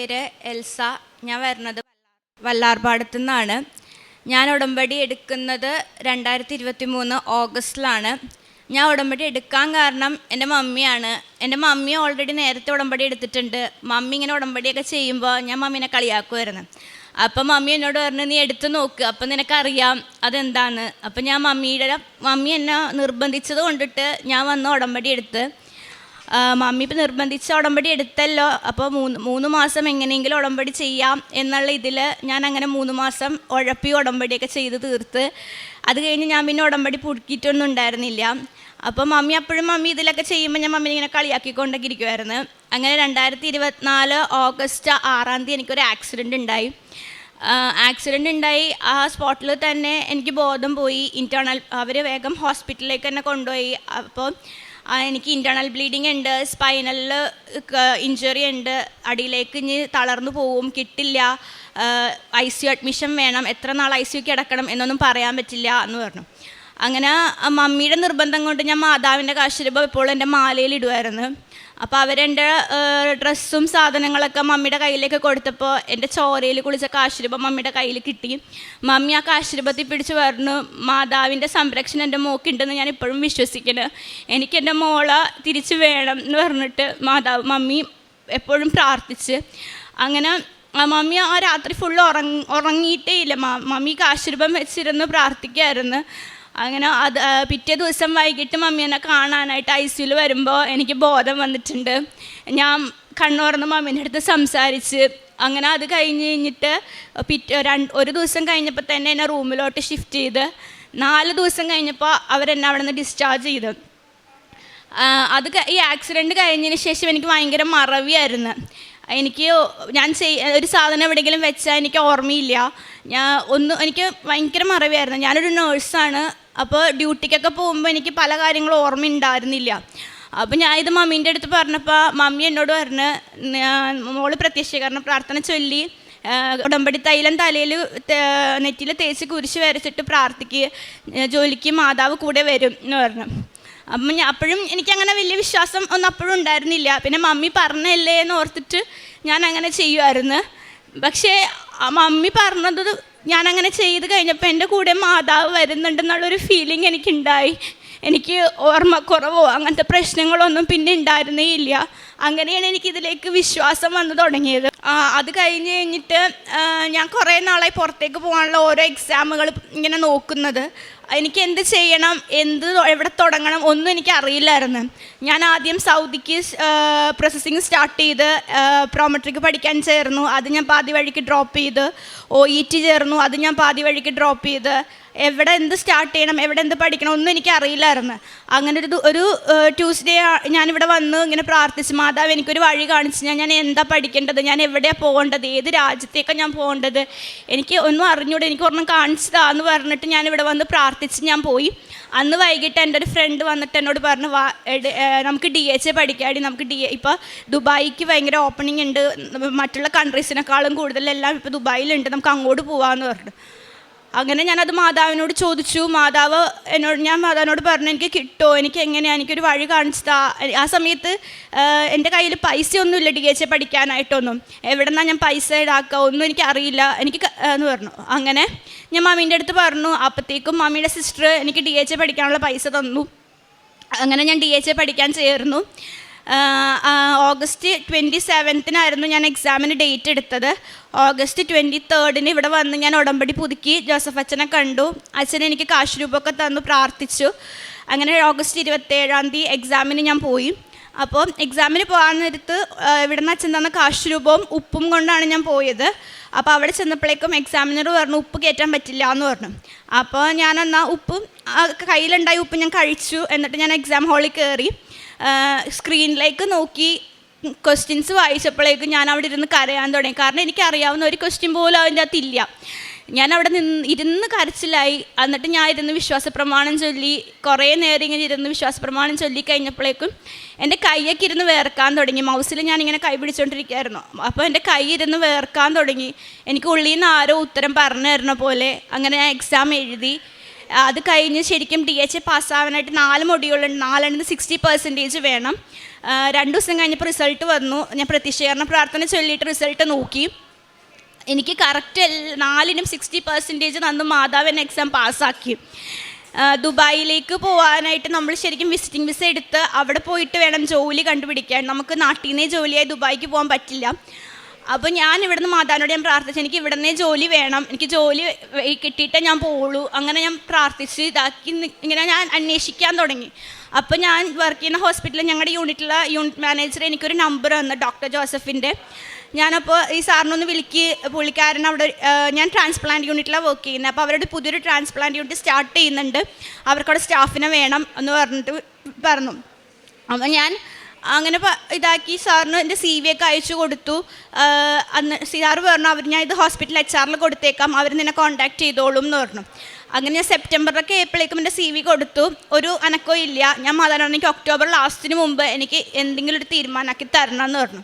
പേര് എൽസ. ഞാൻ വരുന്നത് വല്ലാർപാടത്തു നിന്നാണ് ഞാൻ ഉടമ്പടി എടുക്കുന്നത് രണ്ടായിരത്തി ഇരുപത്തി മൂന്ന് ഓഗസ്റ്റിലാണ്. ഞാൻ ഉടമ്പടി എടുക്കാൻ കാരണം എന്റെ മമ്മിയാണ്. എന്റെ മമ്മി ഓൾറെഡി നേരത്തെ ഉടമ്പടി എടുത്തിട്ടുണ്ട്. മമ്മി ഇങ്ങനെ ഉടമ്പടിയൊക്കെ ചെയ്യുമ്പോൾ ഞാൻ മമ്മീനെ കളിയാക്കുമായിരുന്നു അപ്പം മമ്മി എന്നോട് പറഞ്ഞു നീ എടുത്തു നോക്ക്. അപ്പം നിനക്കറിയാം അതെന്താണ് അപ്പം ഞാൻ മമ്മിയുടെ മമ്മി എന്നെ നിർബന്ധിച്ചത് കൊണ്ടിട്ട് ഞാൻ വന്ന് ഉടമ്പടി എടുത്ത്. മമ്മി ഇപ്പം നിർബന്ധിച്ച ഉടമ്പടി എടുത്തല്ലോ. അപ്പോൾ മൂന്ന് മൂന്ന് മാസം എങ്ങനെയെങ്കിലും ഉടമ്പടി ചെയ്യാം എന്നുള്ള ഇതിൽ ഞാൻ അങ്ങനെ മൂന്ന് മാസം ഉഴപ്പി ഉടമ്പടിയൊക്കെ ചെയ്ത് തീർത്ത്. അത് കഴിഞ്ഞ് ഞാൻ പിന്നെ ഉടമ്പടി പുടുക്കിയിട്ടൊന്നും ഉണ്ടായിരുന്നില്ല. അപ്പോൾ മമ്മി അപ്പോഴും മമ്മി ഇതിലൊക്കെ ചെയ്യുമ്പോൾ ഞാൻ മമ്മിനെ ഇങ്ങനെ കളിയാക്കിക്കൊണ്ടൊക്കെ ഇരിക്കുമായിരുന്നു അങ്ങനെ രണ്ടായിരത്തി ഇരുപത്തിനാല് ഓഗസ്റ്റ് ആറാം തീയതി എനിക്കൊരു ആക്സിഡന്റ് ഉണ്ടായി. ആക്സിഡന്റ് ഉണ്ടായി. ആ സ്പോട്ടിൽ തന്നെ എനിക്ക് ബോധം പോയി. ഇന്റേർണൽ അവർ വേഗം ഹോസ്പിറ്റലിലേക്ക് തന്നെ കൊണ്ടുപോയി. അപ്പോൾ എനിക്ക് ഇന്റേർണൽ ബ്ലീഡിങ് ഉണ്ട് സ്പൈനലിൽ ഇഞ്ചുറി ഉണ്ട്. അടിയിലേക്ക് ഇനി തളർന്നു പോവും കിട്ടില്ല. ഐ സി അഡ്മിഷൻ വേണം എത്ര നാൾ ഐ സി കിടക്കണം എന്നൊന്നും പറയാൻ പറ്റില്ല എന്ന് പറഞ്ഞു. അങ്ങനെ മമ്മിയുടെ നിർബന്ധം കൊണ്ട് ഞാൻ മാതാവിന്റെ കാശുരൂപം ഇപ്പോൾ എന്റെ മാലയിൽ ഇടുമായിരുന്നു അപ്പോൾ അവരെന്റെ ഡ്രസ്സും സാധനങ്ങളൊക്കെ മമ്മിയുടെ കയ്യിലേക്ക് കൊടുത്തപ്പോൾ എന്റെ ചോരയിൽ കുളിച്ച കാശുരൂപം മമ്മിയുടെ കയ്യിൽ കിട്ടി. മമ്മി ആ കാശുരൂപത്തിൽ പിടിച്ച് പറഞ്ഞു മാതാവിന്റെ സംരക്ഷണം എന്റെ മോക്കുണ്ടെന്ന് ഞാൻ ഇപ്പോഴും വിശ്വസിക്കുന്നു. എനിക്ക് എന്റെ മോളെ തിരിച്ചു വേണം എന്ന് പറഞ്ഞിട്ട് മാതാവ് മമ്മി എപ്പോഴും പ്രാർത്ഥിച്ച്. അങ്ങനെ മമ്മി ആ രാത്രി ഫുള്ള് ഉറങ്ങ ഉറങ്ങിയിട്ടേ ഇല്ല. മമ്മി കാശുരൂപം വെച്ചിരുന്ന് പ്രാർത്ഥിക്കായിരുന്നു. അങ്ങനെ അത് പിറ്റേ ദിവസം വൈകിട്ട് മമ്മി എന്നെ കാണാനായിട്ട് ഐ സിയിൽ വരുമ്പോൾ എനിക്ക് ബോധം വന്നിട്ടുണ്ട്. ഞാൻ കണ്ണുറന്ന് മമ്മീന്റെ അടുത്ത് സംസാരിച്ച് അങ്ങനെ അത് കഴിഞ്ഞ് കഴിഞ്ഞിട്ട് പിറ്റേ രണ്ട് ഒരു ദിവസം കഴിഞ്ഞപ്പോൾ തന്നെ എന്നെ റൂമിലോട്ട് ഷിഫ്റ്റ് ചെയ്ത് നാല് ദിവസം കഴിഞ്ഞപ്പോൾ അവരെന്നെ അവിടെ നിന്ന് ഡിസ്ചാർജ് ചെയ്തു. അത് ഈ ആക്സിഡന്റ് കഴിഞ്ഞതിന് ശേഷം എനിക്ക് ഭയങ്കര മറവിയായിരുന്നു. എനിക്ക് ഞാൻ ചെയ് ഒരു സാധനം എവിടെയെങ്കിലും വെച്ചാൽ എനിക്ക് ഓർമ്മയില്ല. ഞാൻ ഒന്ന് എനിക്ക് ഭയങ്കര മറവിയായിരുന്നു. ഞാനൊരു നേഴ്സാണ് അപ്പോൾ ഡ്യൂട്ടിക്കൊക്കെ പോകുമ്പോൾ എനിക്ക് പല കാര്യങ്ങളും ഓർമ്മ ഉണ്ടായിരുന്നില്ല അപ്പോൾ ഞാൻ ഇത് മമ്മീന്റെ അടുത്ത് പറഞ്ഞപ്പോൾ മമ്മി എന്നോട് പറഞ്ഞ് മോൾ പ്രത്യക്ഷീകരണ പ്രാർത്ഥന ചൊല്ലി ഉടമ്പടി തൈലം തലയിൽ നെറ്റിയിൽ തേച്ച് കുരിശ് വരച്ചിട്ട് പ്രാർത്ഥിക്കുക ജോലിക്ക് മാതാവ് കൂടെ വരും എന്ന് പറഞ്ഞു. അപ്പം ഞാൻ അപ്പോഴും എനിക്കങ്ങനെ വലിയ വിശ്വാസം ഒന്നും അപ്പോഴും ഉണ്ടായിരുന്നില്ല. പിന്നെ മമ്മി പറഞ്ഞല്ലേ എന്ന് ഓർത്തിട്ട് ഞാൻ അങ്ങനെ ചെയ്യുമായിരുന്നു പക്ഷേ മമ്മി പറഞ്ഞത് ഞാൻ അങ്ങനെ ചെയ്ത് കഴിഞ്ഞപ്പോൾ എന്റെ കൂടെ മാതാവ് വരുന്നുണ്ടെന്നുള്ളൊരു ഫീലിംഗ് എനിക്കുണ്ടായി. എനിക്ക് ഓർമ്മക്കുറവോ അങ്ങനത്തെ പ്രശ്നങ്ങളൊന്നും പിന്നെ ഉണ്ടായിരുന്നേ ഇല്ല അങ്ങനെയാണ് എനിക്കിതിലേക്ക് വിശ്വാസം വന്നു തുടങ്ങിയത്. അത് കഴിഞ്ഞ് കഴിഞ്ഞിട്ട് ഞാൻ കുറേ നാളായി പുറത്തേക്ക് പോകാനുള്ള ഓരോ എക്സാമുകൾ ഇങ്ങനെ നോക്കുന്നത്. എനിക്ക് എന്ത് ചെയ്യണം എന്ത് എവിടെ തുടങ്ങണം ഒന്നും എനിക്ക് അറിയില്ലായിരുന്നു ഞാൻ ആദ്യം സൗദിക്ക് പ്രോസസ്സിങ് സ്റ്റാർട്ട് ചെയ്ത് പ്രോമെട്രിക്ക് പഠിക്കാൻ ചേർന്നു. അത് ഞാൻ പാതി വഴിക്ക് ഡ്രോപ്പ് ചെയ്ത് ഒ ഇ ടി ചേർന്നു. അത് ഞാൻ പാതി വഴിക്ക് ഡ്രോപ്പ് ചെയ്ത് എവിടെ എന്ത് സ്റ്റാർട്ട് ചെയ്യണം എവിടെ എന്ത് പഠിക്കണം ഒന്നും എനിക്ക് അറിയില്ലായിരുന്നു അങ്ങനെ ഒരു ഒരു ട്യൂസ്ഡേ ഞാനിവിടെ വന്ന് ഇങ്ങനെ പ്രാർത്ഥിച്ച് മാതാവ് എനിക്കൊരു വഴി കാണിച്ചു ഞാൻ ഞാൻ എന്താ പഠിക്കേണ്ടത്? ഞാൻ എവിടെയാണ് പോകേണ്ടത്? ഏത് രാജ്യത്തേക്കാണ് ഞാൻ പോകേണ്ടത്? എനിക്ക് ഒന്നും അറിഞ്ഞൂടെ എനിക്ക് ഒരെണ്ണം കാണിച്ചതാന്ന് പറഞ്ഞിട്ട് ഞാൻ ഇവിടെ വന്ന് പ്രാർത്ഥിച്ച് ഞാൻ പോയി. അന്ന് വൈകിട്ട് എന്റെ ഒരു ഫ്രണ്ട് വന്നിട്ട് എന്നോട് പറഞ്ഞു വാ നമുക്ക് ഡി എച്ച് എ പഠിക്കാടി നമുക്ക് ഡി ഇപ്പോൾ ദുബായിക്ക് ഭയങ്കര ഓപ്പണിംഗ് ഉണ്ട്. മറ്റുള്ള കൺട്രീസിനേക്കാളും കൂടുതലെല്ലാം ഇപ്പോൾ ദുബായിലുണ്ട്. നമുക്ക് അങ്ങോട്ട് പോകാമെന്ന് പറഞ്ഞു. അങ്ങനെ ഞാനത് മാതാവിനോട് ചോദിച്ചു മാതാവ് എന്നോട് ഞാൻ മാതാവിനോട് പറഞ്ഞു എനിക്ക് കിട്ടുമോ എനിക്ക് എങ്ങനെയാണ് എനിക്കൊരു വഴി കാണിച്ചു താ ആ സമയത്ത് എന്റെ കയ്യിൽ പൈസ ഒന്നുമില്ല ഡി എച്ച് പഠിക്കാനായിട്ടൊന്നും. എവിടെ നിന്നാണ് ഞാൻ പൈസ ഇടാക്കുക ഒന്നും എനിക്ക് അറിയില്ല എനിക്ക് എന്ന് പറഞ്ഞു. അങ്ങനെ ഞാൻ മമ്മീന്റെ അടുത്ത് പറഞ്ഞു അപ്പോഴത്തേക്കും മമ്മിയുടെ സിസ്റ്റർ എനിക്ക് ഡി എച്ച് പഠിക്കാനുള്ള പൈസ തന്നു. അങ്ങനെ ഞാൻ ഡി എച്ച് പഠിക്കാൻ ചേർന്നു. ഓഗസ്റ്റ് ട്വന്റി സെവൻത്തിനായിരുന്നു ഞാൻ എക്സാമിന് ഡേറ്റ് എടുത്തത്. ഓഗസ്റ്റ് ട്വന്റി തേർഡിന് ഇവിടെ വന്ന് ഞാൻ ഉടമ്പടി പുതുക്കി. ജോസഫ് അച്ഛനെ കണ്ടു. അച്ഛൻ എനിക്ക് കാശ് രൂപമൊക്കെ തന്നു പ്രാർത്ഥിച്ചു. അങ്ങനെ ഓഗസ്റ്റ് ഇരുപത്തേഴാം തീയതി എക്സാമിന് ഞാൻ പോയി. അപ്പോൾ എക്സാമിന് പോകാൻ നേരത്ത് ഇവിടെ ഇവിടുന്ന് അച്ഛൻ തന്ന കാശ് രൂപവും ഉപ്പും കൊണ്ടാണ് ഞാൻ പോയത്. അപ്പോൾ അവിടെ ചെന്നപ്പോഴേക്കും എക്സാമിനർ പറഞ്ഞു ഉപ്പ് കയറ്റാൻ പറ്റില്ല എന്ന് പറഞ്ഞു. അപ്പോൾ ഞാൻ ആ, കയ്യിലുണ്ടായ ഉപ്പ് ഞാൻ കഴിച്ചു. എന്നിട്ട് ഞാൻ എക്സാം ഹാളിൽ കയറി. സ്ക്രീനിലേക്ക് നോക്കി. ക്വസ്റ്റ്യൻസ് വായിച്ചപ്പോഴേക്കും ഞാൻ അവിടെ ഇരുന്ന് കരയാൻ തുടങ്ങി. കാരണം എനിക്കറിയാവുന്ന ഒരു ക്വസ്റ്റ്യൻ പോലും അതിന്റെ അകത്ത് ഇല്ല. ഞാൻ അവിടെ നിന്ന് ഇരുന്ന് കരച്ചിലായി. എന്നിട്ട് ഞാൻ ഇരുന്ന് വിശ്വാസ പ്രമാണം ചൊല്ലി. കുറേ നേരം ഇങ്ങനെ ഇരുന്ന് വിശ്വാസ പ്രമാണം ചൊല്ലി കഴിഞ്ഞപ്പോഴേക്കും എന്റെ കൈയൊക്കെ ഇരുന്ന് വേർക്കാൻ തുടങ്ങി. മൗസിൽ ഞാനിങ്ങനെ കൈ പിടിച്ചുകൊണ്ടിരിക്കുകയായിരുന്നു അപ്പോൾ എന്റെ കൈ ഇരുന്ന് വേർക്കാൻ തുടങ്ങി. എനിക്ക് ഉള്ളിൽ നിന്ന് ആരോ ഉത്തരം പറഞ്ഞു തരുന്ന പോലെ അങ്ങനെ ഞാൻ എക്സാം എഴുതി. അത് കഴിഞ്ഞ് ശരിക്കും ഡി എച്ച് എ പാസ്സാവാനായിട്ട് നാല് മൊഡ്യൂളുണ്ട്. നാലെണ്ണം സിക്സ്റ്റി പെർസെന്റേജ് വേണം. രണ്ട് ദിവസം കഴിഞ്ഞപ്പോൾ റിസൾട്ട് വന്നു. ഞാൻ പ്രതിഷേധ പ്രാർത്ഥന ചൊല്ലിയിട്ട് റിസൾട്ട് നോക്കി. എനിക്ക് കറക്റ്റ് നാലിനും സിക്സ്റ്റി പെർസെന്റേജ് തന്നു. എന്നെ എക്സാം പാസ്സാക്കി. ദുബായിലേക്ക് പോകാനായിട്ട് നമ്മൾ ശരിക്കും വിസിറ്റിംഗ് വിസ എടുത്ത് അവിടെ പോയിട്ട് വേണം ജോലി കണ്ടുപിടിക്കാൻ. നമുക്ക് നാട്ടിൽ നിന്നേ ജോലിയായി ദുബായിക്ക് പോകാൻ പറ്റില്ല. അപ്പോൾ ഞാൻ ഇവിടുന്ന് മാതാവിനോട് ഞാൻ പ്രാർത്ഥിച്ചു. എനിക്ക് ഇവിടുന്ന് ജോലി വേണം. എനിക്ക് ജോലി കിട്ടിയിട്ടേ ഞാൻ പോളൂ അങ്ങനെ ഞാൻ പ്രാർത്ഥിച്ച്. ഇതാക്കി ഇങ്ങനെ ഞാൻ അന്വേഷിക്കാൻ തുടങ്ങി. അപ്പോൾ ഞാൻ വർക്ക് ചെയ്യുന്ന ഹോസ്പിറ്റലിൽ ഞങ്ങളുടെ യൂണിറ്റിലെ യൂണിറ്റ് മാനേജർ എനിക്കൊരു നമ്പർ തന്നു ഡോക്ടർ ജോസഫിന്റെ ഞാനപ്പോൾ ഈ സാറിനൊന്ന് വിളിക്ക്. പുള്ളിക്കാരൻ അവിടെ ഞാൻ ട്രാൻസ്പ്ലാന്റ് യൂണിറ്റിലാണ് വർക്ക് ചെയ്യുന്നത് അപ്പോൾ അവരുടെ പുതിയൊരു ട്രാൻസ്പ്ലാന്റ് യൂണിറ്റ് സ്റ്റാർട്ട് ചെയ്യുന്നുണ്ട്. അവർക്കവിടെ സ്റ്റാഫിനെ വേണം എന്ന് പറഞ്ഞിട്ട് പറഞ്ഞു. അപ്പോൾ ഞാൻ അങ്ങനെ ഇതാക്കി സാറിന് എന്റെ സി വി ഒക്കെ അയച്ചു കൊടുത്തു. അന്ന് സാറ് പറഞ്ഞു അവർ ഞാൻ ഇത് ഹോസ്പിറ്റൽ എച്ച് ആറിൽ കൊടുത്തേക്കാം. അവർ നിന്നെ കോൺടാക്ട് ചെയ്തോളും എന്ന് പറഞ്ഞു. അങ്ങനെ ഞാൻ സെപ്റ്റംബറിലൊക്കെ ഏപ്രിലേക്കും എന്റെ സി വി കൊടുത്തു. ഒരു അനക്കോ ഇല്ല. ഞാൻ എനിക്ക് ഒക്ടോബർ ലാസ്റ്റിന് മുമ്പ് എനിക്ക് എന്തെങ്കിലും ഒരു തീരുമാനമാക്കി തരണം എന്ന് പറഞ്ഞു.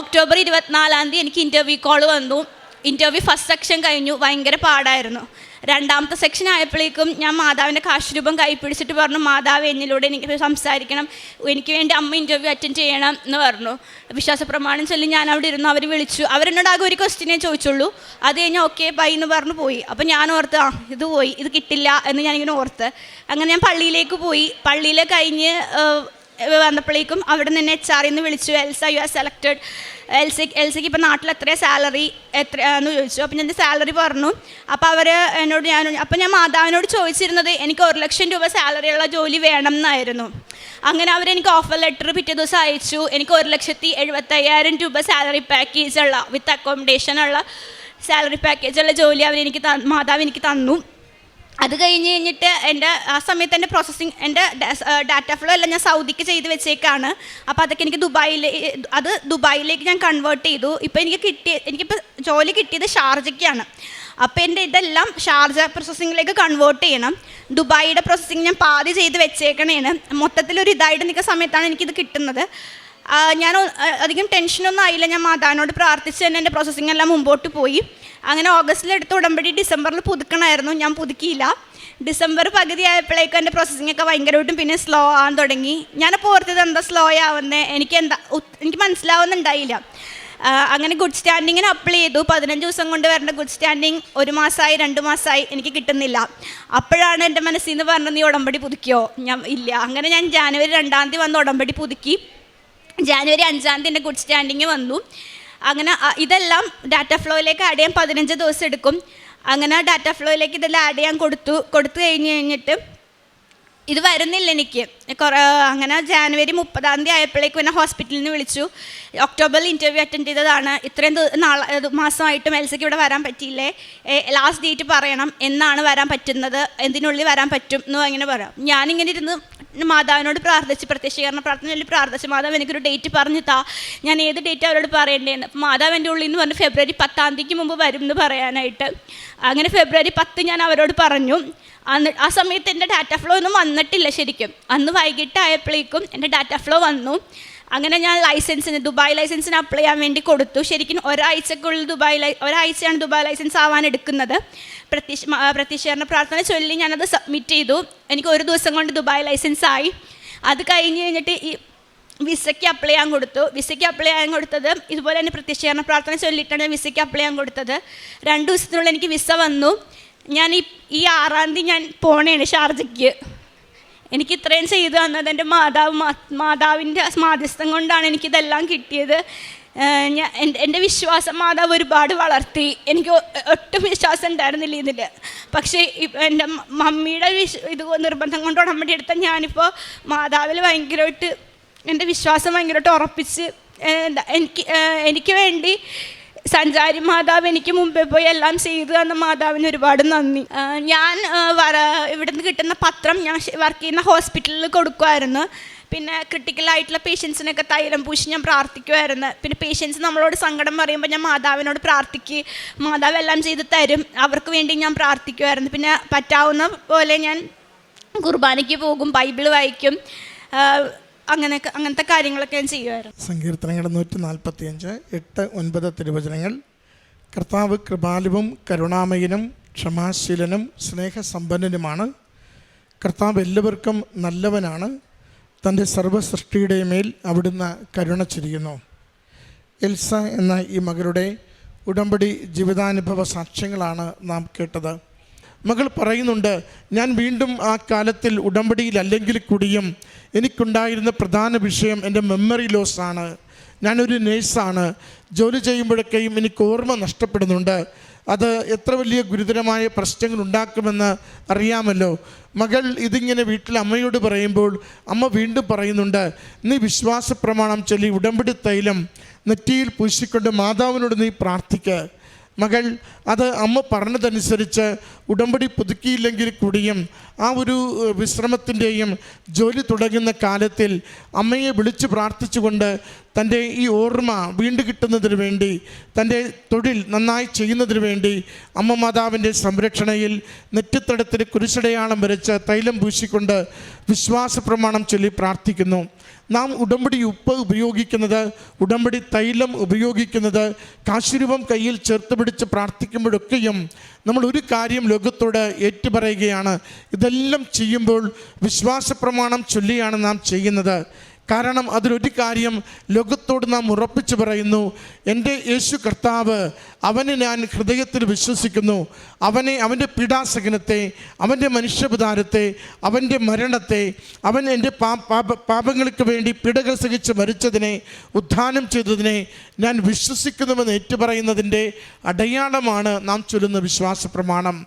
ഒക്ടോബർ ഇരുപത്തിനാലാം തീയതി എനിക്ക് ഇന്റർവ്യൂ കോൾ വന്നു. ഇന്റർവ്യൂ ഫസ്റ്റ് സെക്ഷൻ കഴിഞ്ഞു. ഭയങ്കര പാടായിരുന്നു. രണ്ടാമത്തെ സെക്ഷൻ ആയപ്പോഴേക്കും ഞാൻ മാതാവിന്റെ കാശുരൂപം കൈ പിടിച്ചിട്ട് പറഞ്ഞു മാതാവ് എന്നിലൂടെ എനിക്ക് സംസാരിക്കണം. എനിക്ക് വേണ്ടി അമ്മ ഇന്റർവ്യൂ അറ്റൻഡ് ചെയ്യണം എന്ന് പറഞ്ഞു. വിശ്വാസ പ്രമാണം ചൊല്ലി ഞാൻ അവിടെ ഇരുന്നു. അവർ വിളിച്ചു. അവരെന്നോട് ആകെ ഒരു ക്വസ്റ്റിനെ ചോദിച്ചുള്ളൂ. അത് കഴിഞ്ഞ് ഓക്കെ ബൈ എന്ന് പറഞ്ഞു പോയി. അപ്പോൾ ഞാൻ ഓർത്ത് ആ ഇത് പോയി. ഇത് കിട്ടില്ല എന്ന് ഞാനിങ്ങനെ ഓർത്ത്. അങ്ങനെ ഞാൻ പള്ളിയിലേക്ക് പോയി. പള്ളിയിൽ കഴിഞ്ഞ് വന്നപ്പോഴേക്കും അവിടെ നിന്ന് എച്ച് ആറിൽ നിന്ന് വിളിച്ചു. Elsa you are selected LC എൽസിക്ക് ഇപ്പം നാട്ടിൽ എത്രയാണ് സാലറി എത്ര എന്ന് ചോദിച്ചു. അപ്പം ഞാൻ സാലറി പറഞ്ഞു. അപ്പോൾ അവർ എന്നോട് ഞാൻ അപ്പം ഞാൻ മാതാവിനോട് ചോദിച്ചിരുന്നത് എനിക്ക് ഒരു ലക്ഷം രൂപ സാലറിയുള്ള ജോലി വേണം എന്നായിരുന്നു അങ്ങനെ അവരെനിക്ക് ഓഫർ ലെറ്റർ പിറ്റേ ദിവസം അയച്ചു. എനിക്ക് ഒരു ലക്ഷത്തി എഴുപത്തയ്യായിരം രൂപ സാലറി പാക്കേജ് ഉള്ള വിത്ത് അക്കോമഡേഷൻ ഉള്ള സാലറി പാക്കേജ് ഉള്ള ജോലി അവരെനിക്ക് മാതാവ് എനിക്ക് തന്നു. അത് കഴിഞ്ഞ് കഴിഞ്ഞിട്ട് എന്റെ ആ സമയത്ത് എന്റെ പ്രോസസ്സിങ് എന്റെ ഡാറ്റ ഫ്ലോ എല്ലാം ഞാൻ സൗദിക്ക് ചെയ്ത് വെച്ചേക്കാണ്. അപ്പോൾ അതൊക്കെ എനിക്ക് ദുബായിൽ അത് ദുബായിലേക്ക് ഞാൻ കൺവേർട്ട് ചെയ്തു. ഇപ്പോൾ എനിക്ക് കിട്ടിയ എനിക്കിപ്പോൾ ജോലി കിട്ടിയത് ഷാർജയ്ക്കാണ്. അപ്പോൾ എന്റെ ഇതെല്ലാം ഷാർജ പ്രോസസ്സിങ്ങിലേക്ക് കൺവേർട്ട് ചെയ്യണം. ദുബായിയുടെ പ്രോസസ്സിങ് ഞാൻ പാതി ചെയ്ത് വെച്ചേക്കണേന് മൊത്തത്തിലൊരു ഇതായിട്ട് നിൽക്കുന്ന സമയത്താണ് എനിക്കിത് കിട്ടുന്നത്. ഞാൻ അധികം ടെൻഷനൊന്നും ആയില്ല. ഞാൻ മാതാവിനോട് പ്രാർത്ഥിച്ച് തന്നെ എന്റെ പ്രോസസ്സിംഗ് എല്ലാം മുമ്പോട്ട് പോയി. അങ്ങനെ ഓഗസ്റ്റിൽ എടുത്ത ഉടമ്പടി ഡിസംബറിൽ പുതുക്കണമായിരുന്നു. ഞാൻ പുതുക്കിയില്ല. ഡിസംബർ പകുതി ആയപ്പോഴേക്കും എന്റെ പ്രോസസ്സിംഗ് ഒക്കെ ഭയങ്കരമായിട്ടും പിന്നെ സ്ലോ ആവാൻ തുടങ്ങി. ഞാനപ്പോൾ ഓർത്തത് എന്താ സ്ലോ ആവുന്നത് എനിക്ക് എന്താ എനിക്ക് മനസ്സിലാവുന്നുണ്ടായില്ല. അങ്ങനെ ഗുഡ് സ്റ്റാൻഡിങ്ങിന് അപ്ലൈ ചെയ്തു. പതിനഞ്ച് ദിവസം കൊണ്ട് വരേണ്ട ഗുഡ് സ്റ്റാൻഡിങ് ഒരു മാസമായി രണ്ട് മാസമായി എനിക്ക് കിട്ടുന്നില്ല. അപ്പോഴാണ് എന്റെ മനസ്സിൽ നിന്ന് പറഞ്ഞത് നീ ഉടമ്പടി പുതുക്കിയോ? ഞാൻ ഇല്ല. അങ്ങനെ ഞാൻ ജാനുവരി രണ്ടാം തീയതി വന്ന് ഉടമ്പടി പുതുക്കി. ജാനുവരി അഞ്ചാം തീയതി എന്റെ ഗുഡ് സ്റ്റാൻഡിങ് വന്നു. അങ്ങനെ ഇതെല്ലാം ഡാറ്റ ഫ്ലോയിലേക്ക് ആഡ് ചെയ്യാൻ പതിനഞ്ച് ദിവസം എടുക്കും. അങ്ങനെ ഡാറ്റ ഫ്ലോയിലേക്ക് ഇതെല്ലാം ആഡ് ചെയ്യാൻ കൊടുത്തു കൊടുത്തു കഴിഞ്ഞ് കഴിഞ്ഞിട്ട് ഇത് വരുന്നില്ല എനിക്ക്. കുറേ അങ്ങനെ ജാനുവരി മുപ്പതാം തീയതി ആയപ്പോഴേക്കും എന്നെ ഹോസ്പിറ്റലിൽ നിന്ന് വിളിച്ചു. ഒക്ടോബറിൽ ഇന്റർവ്യൂ അറ്റൻഡ് ചെയ്തതാണ്. ഇത്രയും നാളെ മാസമായിട്ടും മെൽസയ്ക്ക് ഇവിടെ വരാൻ പറ്റിയില്ലേ? ലാസ്റ്റ് ഡേറ്റ് പറയണം. എന്നാണ് വരാൻ പറ്റുന്നത്? എന്തിനുള്ളിൽ വരാൻ പറ്റും? എന്ന് അങ്ങനെ പറയാം. ഞാനിങ്ങനെ ഇരുന്ന് മാതാവിനോട് പ്രാർത്ഥിച്ച് പ്രത്യക്ഷീകരണ പ്രാർത്ഥന ചൊല്ലി പ്രാർത്ഥിച്ച് മാതാവ് എനിക്കൊരു ഡേറ്റ് പറഞ്ഞു താ ഞാൻ ഏത് ഡേറ്റ് അവരോട് പറയേണ്ടതെന്ന് അപ്പോൾ മാതാവ് എന്റെ ഉള്ളിൽ നിന്ന് പറഞ്ഞു ഫെബ്രുവരി പത്താം തീയതിക്ക് മുമ്പ് വരും എന്ന് പറയാനായിട്ട്. അങ്ങനെ ഫെബ്രുവരി പത്ത് ഞാൻ അവരോട് പറഞ്ഞു. അന്ന് ആ സമയത്ത് എന്റെ ഡാറ്റ ഫ്ലോ ഒന്നും വന്നിട്ടില്ല ശരിക്കും. അന്ന് വൈകിട്ടായപ്പോഴേക്കും എന്റെ ഡാറ്റ ഫ്ലോ വന്നു. അങ്ങനെ ഞാൻ ലൈസൻസിന് ദുബായ് ലൈസൻസിന് അപ്ലൈ ചെയ്യാൻ വേണ്ടി കൊടുത്തു. ശരിക്കും ഒരാഴ്ചക്കുള്ളിൽ ദുബായ് ലൈ ഒരാഴ്ചയാണ് ദുബായ് ലൈസൻസ് ആവാൻ എടുക്കുന്നത്. പ്രത്യക്ഷ പ്രത്യക്ഷീകരണ പ്രാർത്ഥന ചൊല്ലി ഞാനത് സബ്മിറ്റ് ചെയ്തു. എനിക്ക് ഒരു ദിവസം കൊണ്ട് ദുബായ് ലൈസൻസ് ആയി. അത് കഴിഞ്ഞ് കഴിഞ്ഞിട്ട് ഈ വിസയ്ക്ക് അപ്ലൈ ചെയ്യാൻ കൊടുത്തു. വിസയ്ക്ക് അപ്ലൈ ചെയ്യാൻ കൊടുത്തത് ഇതുപോലെ തന്നെ പ്രത്യക്ഷീകരണ പ്രാർത്ഥന ചൊല്ലിയിട്ടാണ് ഞാൻ വിസയ്ക്ക് അപ്ലൈ ചെയ്യാൻ കൊടുത്തത്. രണ്ട് ദിവസത്തിനുള്ളിൽ എനിക്ക് വിസ വന്നു. ഞാൻ ഈ ഈ ആറാം തീയതി ഞാൻ പോണേണ് ഷാർജയ്ക്ക്. എനിക്ക് ഇത്രയും ചെയ്തു തന്നത് എന്റെ മാതാവ് മാതാവിന്റെ മാധ്യസ്ഥം കൊണ്ടാണ് എനിക്കിതെല്ലാം കിട്ടിയത്. ഞാൻ എന്റെ വിശ്വാസം മാതാവ് ഒരുപാട് വളർത്തി. എനിക്ക് ഒട്ടും വിശ്വാസം ഉണ്ടായിരുന്നില്ല ഇതിൽ. പക്ഷേ എന്റെ മമ്മിയുടെ വിശ് ഇത് നിർബന്ധം കൊണ്ട് ഉടമ്പടി എടുത്ത ഞാനിപ്പോൾ മാതാവിൽ ഭയങ്കരമായിട്ട് എന്റെ വിശ്വാസം ഭയങ്കരമായിട്ട് ഉറപ്പിച്ച് എനിക്ക് എനിക്ക് വേണ്ടി സഞ്ചാരി മാതാവ് എനിക്ക് മുമ്പേ പോയി എല്ലാം ചെയ്തു തന്ന മാതാവിന് ഒരുപാട് നന്ദി. ഞാൻ വര ഇവിടുന്ന് കിട്ടുന്ന പത്രം ഞാൻ വർക്ക് ചെയ്യുന്ന ഹോസ്പിറ്റലിൽ കൊടുക്കുമായിരുന്നു പിന്നെ ക്രിട്ടിക്കൽ ക്രിട്ടിക്കലായിട്ടുള്ള പേഷ്യൻസിനൊക്കെ തൈലം പൂശി ഞാൻ പ്രാർത്ഥിക്കുമായിരുന്നു പിന്നെ പേഷ്യൻസ് നമ്മളോട് സങ്കടം പറയുമ്പോൾ ഞാൻ മാതാവിനോട് പ്രാർത്ഥിക്ക് മാതാവ് എല്ലാം ചെയ്ത് തരും. അവർക്ക് വേണ്ടി ഞാൻ പ്രാർത്ഥിക്കുമായിരുന്നു പിന്നെ പറ്റാവുന്ന പോലെ ഞാൻ കുർബാനയ്ക്ക് പോകും ബൈബിൾ വായിക്കും. ആ, അങ്ങനെയൊക്കെ അങ്ങനത്തെ കാര്യങ്ങളൊക്കെ ഞാൻ ചെയ്യുമായിരുന്നു. സങ്കീർത്തനങ്ങൾ നൂറ്റി നാൽപ്പത്തി അഞ്ച് എട്ട് ഒൻപത് തിരുവചനങ്ങൾ. കർത്താവ് കൃപാലുവും കരുണാമയനും ക്ഷമാശീലനും സ്നേഹസമ്പന്നനുമാണ്. കർത്താവ് എല്ലാവർക്കും നല്ലവനാണ്. തന്റെ സർവസൃഷ്ടിയുടെ മേൽ അവിടുന്ന് കരുണ ചൊരിയുന്നു. എൽസ എന്ന ഈ മകളുടെ ഉടമ്പടി ജീവിതാനുഭവ സാക്ഷ്യങ്ങളാണ് നാം കേട്ടത്. മകൾ പറയുന്നുണ്ട് ഞാൻ വീണ്ടും ആ കാലത്തിൽ ഉടമ്പടിയിലല്ലെങ്കിൽ കൂടിയും. എനിക്കുണ്ടായിരുന്ന പ്രധാന വിഷയം എന്റെ മെമ്മറി ലോസ് ആണ്. ഞാനൊരു നേഴ്സാണ് ജോലി ചെയ്യുമ്പോഴൊക്കെയും എനിക്ക് ഓർമ്മ നഷ്ടപ്പെടുന്നുണ്ട്. അത് എത്ര വലിയ ഗുരുതരമായ പ്രശ്നങ്ങൾ ഉണ്ടാക്കുമെന്ന് അറിയാമല്ലോ. മകൾ ഇതിങ്ങനെ വീട്ടിൽ അമ്മയോട് പറയുമ്പോൾ അമ്മ വീണ്ടും പറയുന്നുണ്ട് നീ വിശ്വാസ പ്രമാണം ചൊല്ലി ഉടമ്പടി തൈലം നെറ്റിയിൽ പൂശിക്കൊണ്ട് മാതാവിനോട് നീ പ്രാർത്ഥിക്കുക മകൾ അത് അമ്മ പറഞ്ഞതനുസരിച്ച് ഉടമ്പടി പുതുക്കിയില്ലെങ്കിൽ കൂടിയും ആ ഒരു വിശ്രമത്തിന്റെയും ജോലി തുടങ്ങുന്ന കാലത്തിൽ അമ്മയെ വിളിച്ച് പ്രാർത്ഥിച്ചുകൊണ്ട് തന്റെ ഈ ഓർമ്മ വീണ്ടും കിട്ടുന്നതിന് വേണ്ടി തന്റെ തൊഴിൽ നന്നായി ചെയ്യുന്നതിന് വേണ്ടി അമ്മ മാതാവിന്റെ സംരക്ഷണയിൽ നെറ്റിത്തടത്തിന് കുരിശടയാളം വരച്ച് തൈലം പൂശിക്കൊണ്ട് വിശ്വാസ പ്രമാണം ചൊല്ലി പ്രാർത്ഥിക്കുന്നു. നാം ഉടമ്പടി ഉപ്പ് ഉപയോഗിക്കുന്നത് ഉടമ്പടി തൈലം ഉപയോഗിക്കുന്നത് കാശുരൂപം കയ്യിൽ ചേർത്ത് പിടിച്ച് പ്രാർത്ഥിക്കുമ്പോഴൊക്കെയും നമ്മൾ ഒരു കാര്യം ലോകത്തോട് ഏറ്റുപറയുകയാണ്. ഇതെല്ലാം ചെയ്യുമ്പോൾ വിശ്വാസ പ്രമാണം ചൊല്ലിയാണ് നാം ചെയ്യുന്നത്. കാരണം അതിലൊരു കാര്യം ലോകത്തോട് നാം ഉറപ്പിച്ചു പറയുന്നു. എന്റെ യേശു കർത്താവ് അവനെ ഞാൻ ഹൃദയത്തിൽ വിശ്വസിക്കുന്നു. അവനെ അവന്റെ പീഡാസകനത്തെ അവന്റെ മനുഷ്യപതാരത്തെ അവന്റെ മരണത്തെ അവൻ എന്റെ പാപങ്ങൾക്ക് വേണ്ടി പീഡകൾ സഹിച്ച് മരിച്ചതിനെ ഉദ്ധാനം ചെയ്തതിനെ ഞാൻ വിശ്വസിക്കുന്നുവെന്ന് ഏറ്റുപറയുന്നതിന്റെ അടയാളമാണ് നാം ചൊല്ലുന്ന വിശ്വാസ പ്രമാണം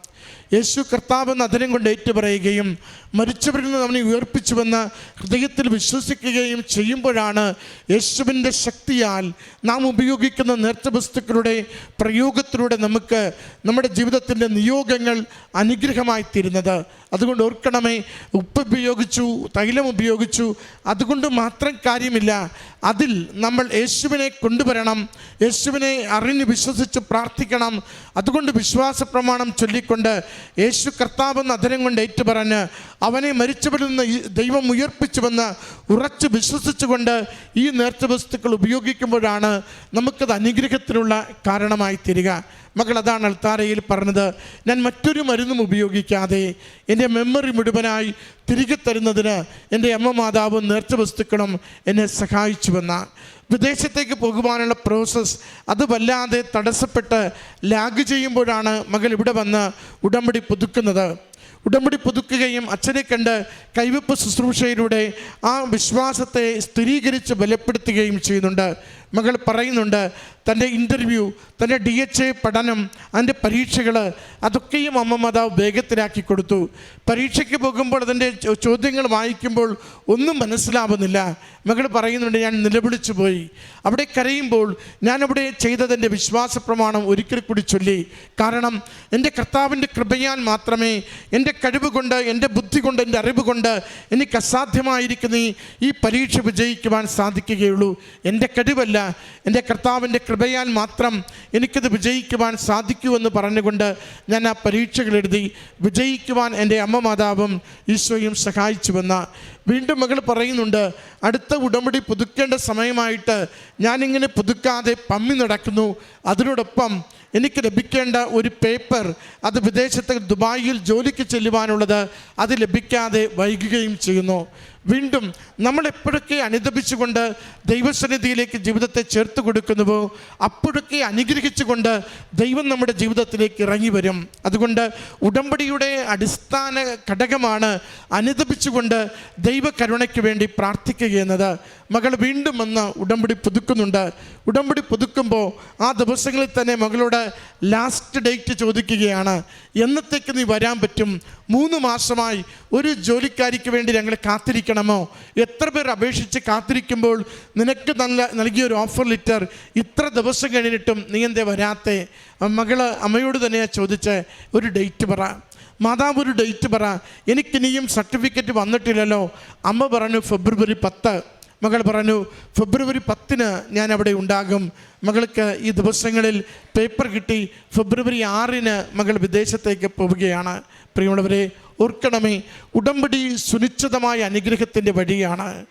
യേശു കർത്താവ് എന്ന കൊണ്ട് ഏറ്റുപറയുകയും മരിച്ചവരിൽ നിന്ന് അവനെ ഉയർപ്പിച്ചുവെന്ന് ഹൃദയത്തിൽ വിശ്വസിക്കുകയും ചെയ്യുമ്പോഴാണ് യേശുവിന്റെ ശക്തിയാൽ നാം ഉപയോഗിക്കുന്ന നേർച്ച വസ്തുക്കളുടെ പ്രയോഗത്തിലൂടെ നമുക്ക് നമ്മുടെ ജീവിതത്തിന്റെ നിയോഗങ്ങൾ അനുഗ്രഹമായി തീരുന്നത്. അതുകൊണ്ട് ഓർക്കണമേ ഉപ്പ് ഉപയോഗിച്ചു തൈലം ഉപയോഗിച്ചു അതുകൊണ്ട് മാത്രം കാര്യമില്ല. അതിൽ നമ്മൾ യേശുവിനെ കൊണ്ടുവരണം യേശുവിനെ അറിഞ്ഞ് വിശ്വസിച്ച് പ്രാർത്ഥിക്കണം. അതുകൊണ്ട് വിശ്വാസ പ്രമാണം ചൊല്ലിക്കൊണ്ട് യേശു കർത്താവെന്ന അധരം കൊണ്ട് ഏറ്റുപറഞ്ഞ് അവനെ മരിച്ചവരിൽ നിന്ന് ദൈവം ഉയർപ്പിച്ചുവെന്ന് ഉറച്ച് വിശ്വസിച്ചുകൊണ്ട് ഈ നേർച്ച വസ്തുക്കൾ ഉപയോഗിക്കുമ്പോഴാണ് നമുക്കത് അനുഗ്രഹത്തിനുള്ള കാരണമായി തീരുക. മകൾ അതാണ് അൾത്താരയിൽ പറഞ്ഞത് ഞാൻ മറ്റൊരു മരുന്നും ഉപയോഗിക്കാതെ എന്റെ മെമ്മറി മുഴുവനായി തിരികെ തരുന്നതിന് എന്റെ അമ്മ മാതാവും നേർച്ച വസ്തുക്കളും എന്നെ സഹായിച്ചുവെന്ന വിദേശത്തേക്ക് പോകുവാനുള്ള പ്രോസസ്സ് അത് വല്ലാതെ തടസ്സപ്പെട്ട് ലാഗ് ചെയ്യുമ്പോഴാണ് മകൾ ഇവിടെ വന്ന് ഉടമ്പടി പുതുക്കുന്നത്. ഉടമ്പടി പുതുക്കുകയും അച്ഛനെ കണ്ട് കൈവപ്പ് ശുശ്രൂഷയിലൂടെ ആ വിശ്വാസത്തെ സ്ഥിരീകരിച്ച് ബലപ്പെടുത്തുകയും ചെയ്യുന്നുണ്ട്. മകൾ പറയുന്നുണ്ട് തന്റെ ഇന്റർവ്യൂ തന്റെ ഡി എച്ച് എ പഠനം അതിന്റെ പരീക്ഷകൾ അതൊക്കെയും അമ്മ മാതാവ് വേഗത്തിലാക്കി കൊടുത്തു. പരീക്ഷയ്ക്ക് പോകുമ്പോൾ അതിന്റെ ചോദ്യങ്ങൾ വായിക്കുമ്പോൾ ഒന്നും മനസ്സിലാവുന്നില്ല. മകൾ പറയുന്നുണ്ട് ഞാൻ നിലവിളിച്ചു പോയി. അവിടെ കരയുമ്പോൾ ഞാനവിടെ ചെയ്തതിന്റെ വിശ്വാസ പ്രമാണം ഒരിക്കൽ കൂടി ചൊല്ലി. കാരണം എന്റെ കർത്താവിന്റെ കൃപയാൽ മാത്രമേ എന്റെ കഴിവ് കൊണ്ട് എന്റെ ബുദ്ധി കൊണ്ട് എന്റെ അറിവ് കൊണ്ട് എനിക്ക് അസാധ്യമായിരിക്കുന്ന ഈ- പരീക്ഷ വിജയിക്കുവാൻ സാധിക്കുകയുള്ളൂ. എന്റെ കഴിവല്ല എന്റെ കർത്താവിന്റെ കൃപയാൽ മാത്രം എനിക്കത് വിജയിക്കുവാൻ സാധിക്കുമെന്ന് പറഞ്ഞുകൊണ്ട് ഞാൻ ആ പരീക്ഷകൾ എഴുതി വിജയിക്കുവാൻ എന്റെ അമ്മ മാതാവും ഈശോയും സഹായിച്ചുവെന്ന വീണ്ടും മകൾ പറയുന്നുണ്ട് അടുത്ത ഉടമ്പടി പുതുക്കേണ്ട സമയമായിട്ട് ഞാനിങ്ങനെ പുതുക്കാതെ പമ്മി നടക്കുന്നു. അതിനോടൊപ്പം എനിക്ക് ലഭിക്കേണ്ട ഒരു പേപ്പർ അത് വിദേശത്ത് ദുബായിൽ ജോലിക്ക് ചെല്ലുവാനുള്ളത് അത് ലഭിക്കാതെ വൈകുകയും ചെയ്യുന്നു. വീണ്ടും നമ്മൾ എപ്പോഴൊക്കെ അനുദപിച്ചുകൊണ്ട് ദൈവസന്നിധിയിലേക്ക് ജീവിതത്തെ ചേർത്ത് കൊടുക്കുന്നുവോ അപ്പോഴൊക്കെ അനുഗ്രഹിച്ചുകൊണ്ട് ദൈവം നമ്മുടെ ജീവിതത്തിലേക്ക് ഇറങ്ങി വരും. അതുകൊണ്ട് ഉടമ്പടിയുടെ അടിസ്ഥാന ഘടകമാണ് അനുദപിച്ചുകൊണ്ട് ദൈവകരുണയ്ക്ക് വേണ്ടി പ്രാർത്ഥിക്കുക എന്നത്. മകൾ വീണ്ടും വന്ന് ഉടമ്പടി പുതുക്കുന്നുണ്ട്. ഉടമ്പടി പുതുക്കുമ്പോൾ ആ ദിവസങ്ങളിൽ തന്നെ മകളോട് ലാസ്റ്റ് ഡേറ്റ് ചോദിക്കുകയാണ്. എന്നത്തേക്ക് നീ വരാൻ പറ്റും? മൂന്ന് മാസമായി ഒരു ജോലിക്കാരിക്ക് വേണ്ടി ഞങ്ങൾ കാത്തിരിക്കണമോ? എത്ര പേർ അപേക്ഷിച്ച് കാത്തിരിക്കുമ്പോൾ നിനക്ക് നല്ല നൽകിയ ഒരു ഓഫർ ലെറ്റർ ഇത്ര ദിവസം കഴിഞ്ഞിട്ടും നീ എന്തേ വരാത്തെ? മകൾ അമ്മയോട് തന്നെയാണ് ചോദിച്ച് ഒരു ഡേറ്റ് പറ. മാതാവ് ഒരു ഡേറ്റ് പറ. എനിക്ക് എനിക്കിനിയും സർട്ടിഫിക്കറ്റ് വന്നിട്ടില്ലല്ലോ. അമ്മ പറഞ്ഞു ഫെബ്രുവരി പത്ത്. മകൾ പറഞ്ഞു ഫെബ്രുവരി പത്തിന് ഞാൻ അവിടെ ഉണ്ടാകും. മകൾക്ക് ഈ ദിവസങ്ങളിൽ പേപ്പർ കിട്ടി. ഫെബ്രുവരി ആറിന് മകൾ വിദേശത്തേക്ക് പോവുകയാണ്. പ്രിയമുള്ളവരെ ഓർക്കണമേ ഉടമ്പടി സുനിശ്ചിതമായ അനുഗ്രഹത്തിന്റെ വഴിയാണ്.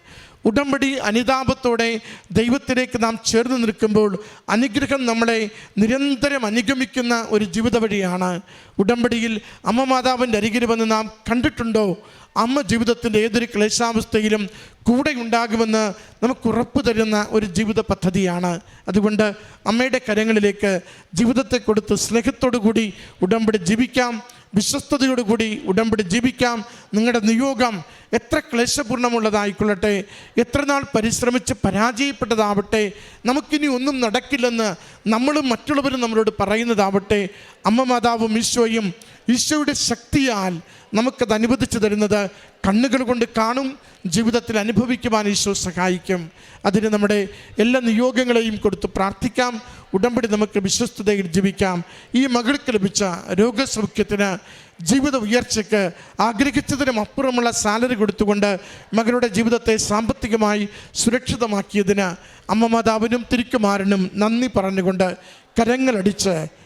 ഉടമ്പടി അനിതാപത്തോടെ ദൈവത്തിലേക്ക് നാം ചേർന്ന് നിൽക്കുമ്പോൾ അനുഗ്രഹം നമ്മളെ നിരന്തരം അനുഗമിക്കുന്ന ഒരു ജീവിത വഴിയാണ്. ഉടമ്പടിയിൽ അമ്മ മാതാവിന്റെ അരികിൽ വന്ന് നാം കണ്ടിട്ടുണ്ടോ? അമ്മ ജീവിതത്തിന്റെ ഏതൊരു ക്ലേശാവസ്ഥയിലും കൂടെ ഉണ്ടാകുമെന്ന് നമുക്ക് ഉറപ്പ് തരുന്ന ഒരു ജീവിത പദ്ധതിയാണ്. അതുകൊണ്ട് അമ്മയുടെ കരങ്ങളിലേക്ക് ജീവിതത്തെ കൊടുത്ത് സ്നേഹത്തോടു കൂടി ഉടമ്പടി ജീവിക്കാം. വിശ്വസ്തയോടുകൂടി ഉടമ്പടി ജീവിക്കാം. നിങ്ങളുടെ നിയോഗം എത്ര ക്ലേശപൂർണമുള്ളതായിക്കൊള്ളട്ടെ എത്ര നാൾ പരിശ്രമിച്ച് പരാജയപ്പെട്ടതാവട്ടെ നമുക്കിനി ഒന്നും നടക്കില്ലെന്ന് നമ്മളും മറ്റുള്ളവരും നമ്മളോട് പറയുന്നതാവട്ടെ. അമ്മ മാതാവും ഈശോയും ഈശോയുടെ ശക്തിയാൽ നമുക്കത് അനുവദിച്ചു തരുന്നത് കണ്ണുകൾ കൊണ്ട് കാണും ജീവിതത്തിൽ അനുഭവിക്കുവാൻ ഈശോ സഹായിക്കും. അതിന് നമ്മുടെ എല്ലാ നിയോഗങ്ങളെയും കൊടുത്ത് പ്രാർത്ഥിക്കാം. ഉടമ്പടി നമുക്ക് വിശ്വസ്തതയിൽ ജീവിക്കാം. ഈ മകൾക്ക് ലഭിച്ച രോഗസൗഖ്യത്തിന് ജീവിത ഉയർച്ചയ്ക്ക് ആഗ്രഹിച്ചതിനും അപ്പുറമുള്ള സാലറി കൊടുത്തുകൊണ്ട് മകളുടെ ജീവിതത്തെ സാമ്പത്തികമായി സുരക്ഷിതമാക്കിയതിന് അമ്മ മാതാവിനും തിരുക്കുമാരനും നന്ദി പറഞ്ഞുകൊണ്ട് കരങ്ങളടിച്ച്